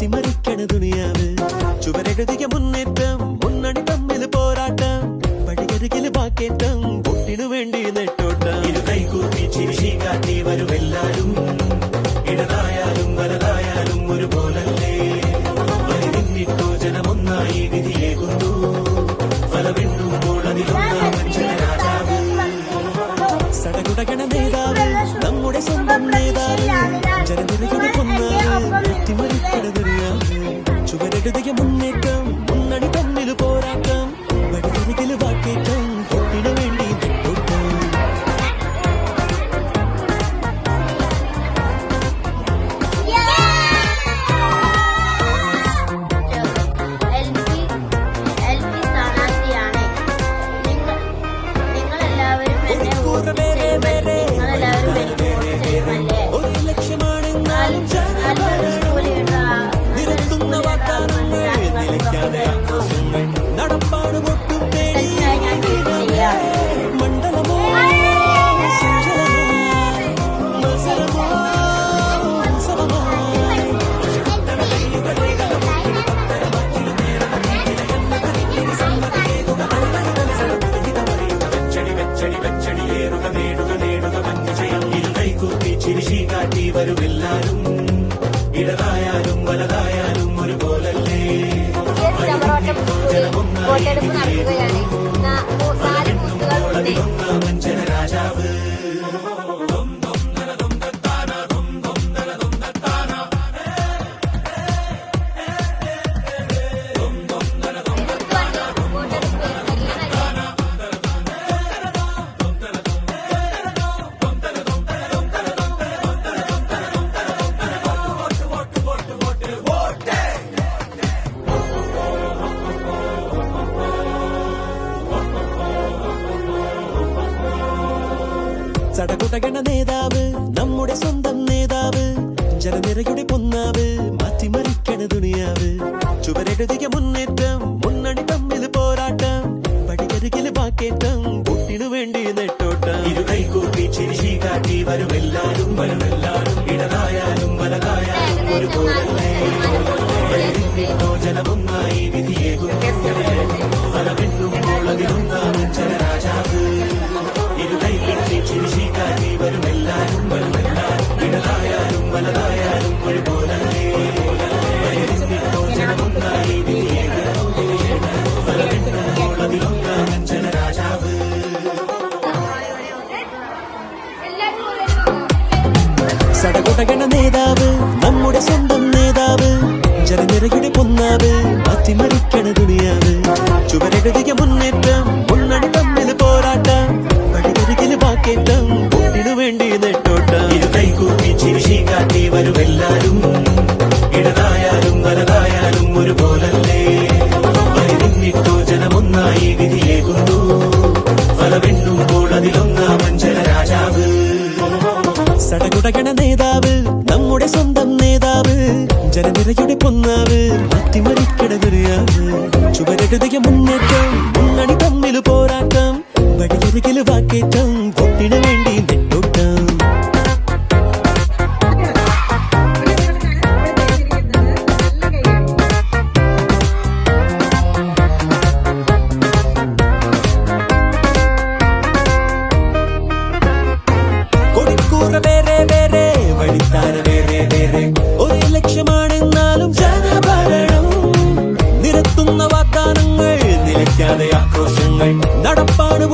മാറ്റിമറിക്കണ ദുനിയാവ് ചുവരെഴുതിയ മുന്നേറ്റം മുന്നണി തമ്മിൽ പോരാട്ടം വഴിയരികിൽ വാക്കേറ്റം പൊട്ടിനു വേണ്ടി നെട്ടോട്ടം. ഇരു കൈകൂപ്പി ചിരിശി കാട്ടി വരുമെല്ലാരും ഇടതായാലും വലതായാലും ഒരുപോലല്ലേ? വരി നിന്നിട്ടോ ജനമൊന്നായി വിധിയേകുന്നു. ഫലമെണ്ണുമ്പോൾ അതിലൊന്നാമൻ ജനരാജാവ് സടകുടകണ നേതാവ് നമ്മുടെ സ്വന്തം നേതാവ്. ജനനിരയുടെ കാട്ടി വരുമെല്ലാരും. ഇടതായാലും വലതായാലും ഒരുപോലല്ലേ. വോട്ടെടുപ്പ് നടക്കുകയാണ്. ജനരാജാവ്. ചടകുടകണ നേതാവ് നമ്മുടെ സ്വന്തം നേതാവ് ജനനിരയുടെ പൊന്നാവ് മാറ്റിമറിക്കണ ദുനിയാവ് ചുവരെഴുതിയ മുന്നേറ്റം മുന്നണി തമ്മിൽ പോരാട്ടം പടികരികിൽ വാക്കേറ്റം കുട്ടിനു വേണ്ടി നെട്ടോട്ടം. ഇരു കൈകൂപ്പി ചിരിശി കാട്ടി വരുമെല്ലാരും വരുമെല്ലാരും ഇടതായാലും വലതായാലും ഒരുപോലല്ലേ വഴിയിട്ടോ സടകുടകണ നേതാവ് നമ്മുടെ സ്വന്തം നേതാവ് ജനനിരയുടെ പൊന്നാവ് മാറ്റിമറിക്കണ ദുനിയാവ് ചുവരെഴുതിയ മുന്നേറ്റം മുന്നണി തമ്മിൽ പോരാട്ടം വഴിയരികിൽ വാക്കേറ്റം വേണ്ടി നെട്ടോട്ടം. ഇരു കൈകൂപ്പി ചിരിശി കാട്ടി വരുമെല്ലാരും. ജനനിരയുടെ പൊന്നാവ് മാറ്റിമറിക്കണ ദുരിയാവ് മുന്നേറ്റം മുന്നണി തമ്മിൽ പോരാട്ടം വഴിയരികിൽ വാക്കേറ്റം.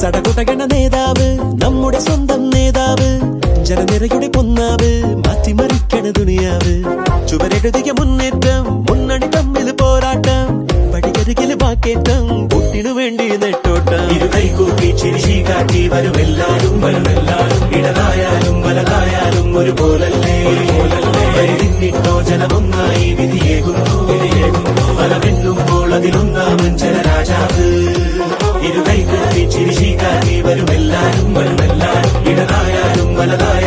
ചടകുടകണ നേതാവ് നമ്മുടെ സ്വന്തം നേതാവ് ജനനിരയുടെ പൊന്നാവ് മാറ്റിമറിക്കണ ദുനിയാവ്. ചുവരെഴുതിയ മുന്നേറ്റം മുന്നണി തമ്മിൽ പോരാട്ടം വഴികരികിൽ വാക്കേറ്റം കുട്ടിനു വേണ്ടി നെട്ടോട്ടം. ഇരുകൈ കൂപ്പി ചിരിശി കാട്ടി വരുമെല്ലാരും വരുമെല്ലാരും ഇടതായാലും വലതായാലും ഒരുപോലല്ലേ? നിന്നിട്ടോ ജനമൊന്നായി വിധിയേകുന്നു വിധിയേകുന്നു. ഫല വരുമെല്ലാരും വരുമെല്ലാരും ഇടതായാലും വലതായാലും